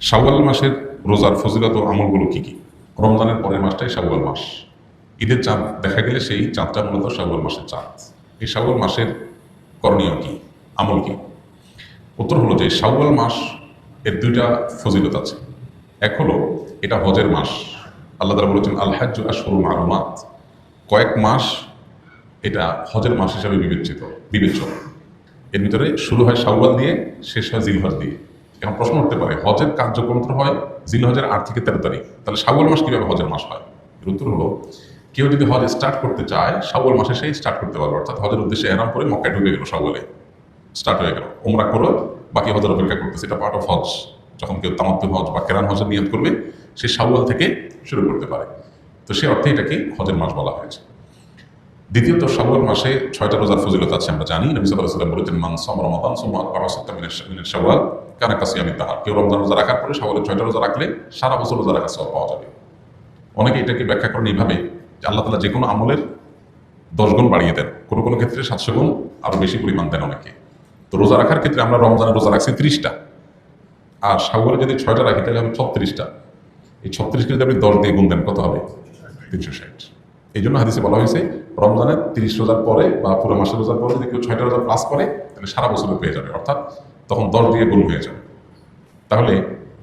শাওয়াল মাসের রোজার ফজিলত ও আমলগুলো কি কি? রমজানের পরের মাসটাই শাওয়াল মাস। ঈদের চাঁদ, দেখা গেলে সেই চাঁদটা মূলত শাওয়াল মাসের চাঁদ। এই শাওয়াল মাসের করণীয় কি? আমল কি? উত্তর হলো যে শাওয়াল মাস এর দুইটা ফজিলত আছে। এক হলো এটা হজের মাস। আল্লাহ তালা বলেছেন আল হাজ্জ আশরু মালুমাত। কয়েক মাস এটা হজের মাস হিসাবে বিবেচিত, বিবেচ্য। এর ভিতরে শুরু হয় শাওয়াল দিয়ে, শেষ হয় জিলহজ দিয়ে। এখন প্রশ্ন উঠতে পারে, হজের কার্যক্রম তো হয় জিলহজের আট থেকে তেরো তারিখ। তাহলে শাওয়াল মাস কীভাবে হজের মাস হয়? এর উত্তর হলো, কেউ যদি হজ স্টার্ট করতে চায়, শাওয়াল মাসে সেই স্টার্ট করতে পারবে, অর্থাৎ হজের উদ্দেশ্যে এরাম করে মক্কায় ঢুকে গেল শাওয়ালে। স্টার্ট হয়ে গেল। ওমরা করো, বাকি হজের অপেক্ষা করতেছে, এটা পার্ট অফ হজ। যখন কেউ তামাত্ম হজ বা কেরান হজের নিয়ত করবে, সে শাওয়াল থেকে শুরু করতে পারে। তো সে অর্থে এটাকে হজের মাস বলা হয়েছে। দ্বিতীয়ত, শাওয়াল মাসে ছয়টা রোজার ফজিলত আছে, আমরা জানি। নবী সাল্লাল্লাহু আলাইহি ওয়াসাল্লাম বলেছেন, মান সামা রমাদান, সুম্মা আতবাআ সিত্তা মিনাশ মিনাশ শাওয়াল। কানা কাসিয়ামিদ দাহার কেউ রমজান রোজা রাখার পরে শাওয়ালের ছয়টা রোজা রাখলে সারা বছর রোজা রাখার সওয়াব পাওয়া যাবে। অনেকে এটাকে ব্যাখ্যা করেন এইভাবে যে আল্লাহ তালা যে কোনো আমলের দশ গুণ বাড়িয়ে দেন। কোনো কোনো ক্ষেত্রে সাতশো গুণ, আরও বেশি পরিমাণ দেন অনেকে। তো রোজা রাখার ক্ষেত্রে আমরা রমজানের রোজা রাখছি ত্রিশটা। আর শাওয়ালে যদি ছয়টা রাখি, তাহলে হবে ছত্রিশটা। এই ছত্রিশকে যদি আপনি দশ দিয়ে গুণ দেন, কত হবে? তিনশো ষাট। এই জন্য হাদিসে বলা হয়েছে, রমজানের তিরিশ রোজার পরে বা পুরো মাসের রোজার পরে যদি কেউ ছয়টা রোজা প্লাস করে, তাহলে সারা বছর পেয়ে যাবে। অর্থাৎ তখন দশ দিয়ে গুণ হয়ে যাবে। তাহলে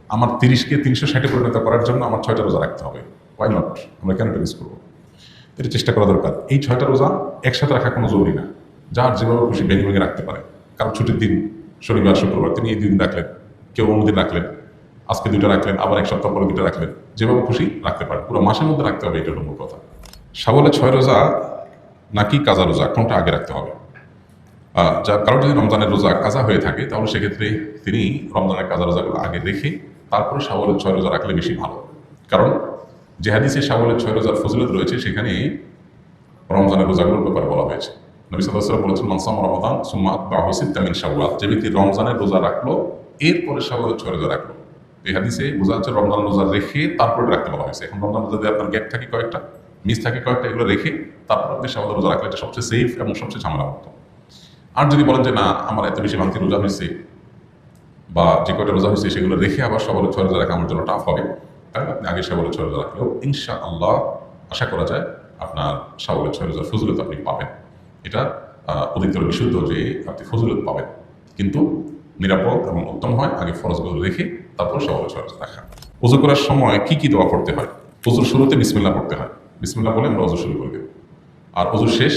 আমার তিরিশকে তিনশো ষাটে পরিণত করার জন্য আমার ছয়টা রোজা রাখতে হবে। ওয়াই নট আমরা কেন মিস করব? এটা চেষ্টা করা দরকার। এই ছয়টা রোজা একসাথে রাখা কোনো জরুরি না। যার যেভাবে খুশি ভেঙে ভেঙে রাখতে পারে। কারণ ছুটির দিন, শনিবার, শুক্রবার, তিনি এই দিন রাখলেন, কেউ অন্যদিন রাখলেন, আজকে দুটো রাখলেন, আবার এক সপ্তাহ পরে দুটো রাখলেন, যেভাবে খুশি রাখতে পারেন। পুরো মাসের মধ্যে রাখতে হবে, এটা হলো মূল কথা। সাবলে ছয় রোজা নাকি কাজা রোজা, কোনটা আগে রাখতে হবে? আহ, যা কারও যদি রমজানের রোজা কাজা হয়ে থাকে তাহলে সেক্ষেত্রে তিনি রমজানের কাজা রোজাগুলো আগে রেখে তারপরে সাবলের ছয় রোজা রাখলে বেশি ভালো। কারণ যে হাদিসে সাবলের ছয় রোজার ফজিলত রয়েছে সেখানে রমজানের রোজাগুলোর ব্যাপারে বলা হয়েছে। নবী বলেছেন মানসাম রমাদান সুম্মা আতবাহু সিত্তামিন শাওয়াল। যে ব্যক্তি রমজানের রোজা রাখল এরপরে শাওয়ালের ছয় রোজা রাখল। এই হাদিসে বোঝা যাচ্ছে রমজান রোজা রেখে তারপরে রাখতে বলা হয়েছে। এখন রমজান রোজা যদি আপনার গ্যাপ থাকে কয়েকটা মিস থাকে কয়েকটা এগুলো রেখে তারপর আপনি শাওয়ালের রোজা রাখলে এটা সবচেয়ে সেফ এবং সবচেয়ে ঝামেলা মুক্ত আর যদি বলেন যে, না, আমার এত বেশি ভাঙতি রোজা হয়েছে বা যে কয়টা রোজা হয়েছে সেগুলো রেখে আবার সবলে ছয় রোজা রাখা আমার জন্য টাফ হবে। তাহলে আপনি আগে সবলে ছয় রোজা রাখলেও ইনশা আল্লাহ আশা করা যায় আপনার সবলে ছয় রোজার ফজলত আপনি পাবেন। এটা অধিকতর বিশুদ্ধ যে আপনি ফজলত পাবেন। কিন্তু নিরাপদ এবং উত্তম হয় আগে ফরজগুলো রেখে তারপর সবলে ছয় রোজা রাখা। উজু করার সময় কি কি দোয়া পড়তে হয়? উজুর শুরুতে বিসমিল্লা পড়তে হয়। বিসমিল্লা বলে আমরা অজু শুরু করে দেব। আর অজুর শেষ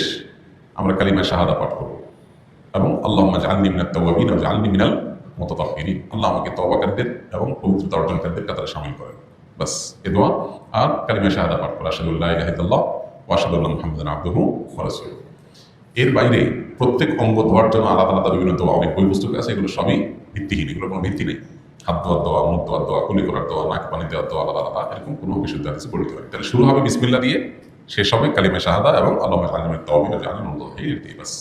আমরা কালিমা শাহাদা পাঠ করব। এবং আল্লাহ জালনি মিনাল তাওয়াবিন ও জালনি মিনাল মুতাতাহহিরিন আল্লাহ আমাকে তওবাকারদের এবং পবিত্রতা অর্জনকারীদের কাতারে শামিল করেন। বাস, এ দোয়া আর কালিমা শাহাদা পাঠ করা। আশহাদু আল্লা ইলাহা ইল্লাল্লাহ ওয়া আশহাদু আন্না মুহাম্মাদান আবদুহু ওয়া রাসূলুহু। এর বাইরে প্রত্যেক অঙ্গ ধোয়ার জন্য আলাদা আলাদা বিভিন্ন দোয়া, অনেক বই পুস্তক আছে, এগুলো সবই ভিত্তিহীন এগুলো কোনো ভিত্তি নেই। হাত ধোয়ার দোয়া, মুখ ধোয়ার দোয়া, কুলি করার দোয়া, নাক পানি দেওয়ার দোয়া, আলাদা আলাদা, এরকম কোনো বিশুদ্ধ হাদিসে পড়িতে হয় তাহলে শুরু হবে বিসমিল্লা দিয়ে, শেষ হবে কালিমা শাহাদা এবং আল্লাহ আলমের তহবিল জানেন এই বাস।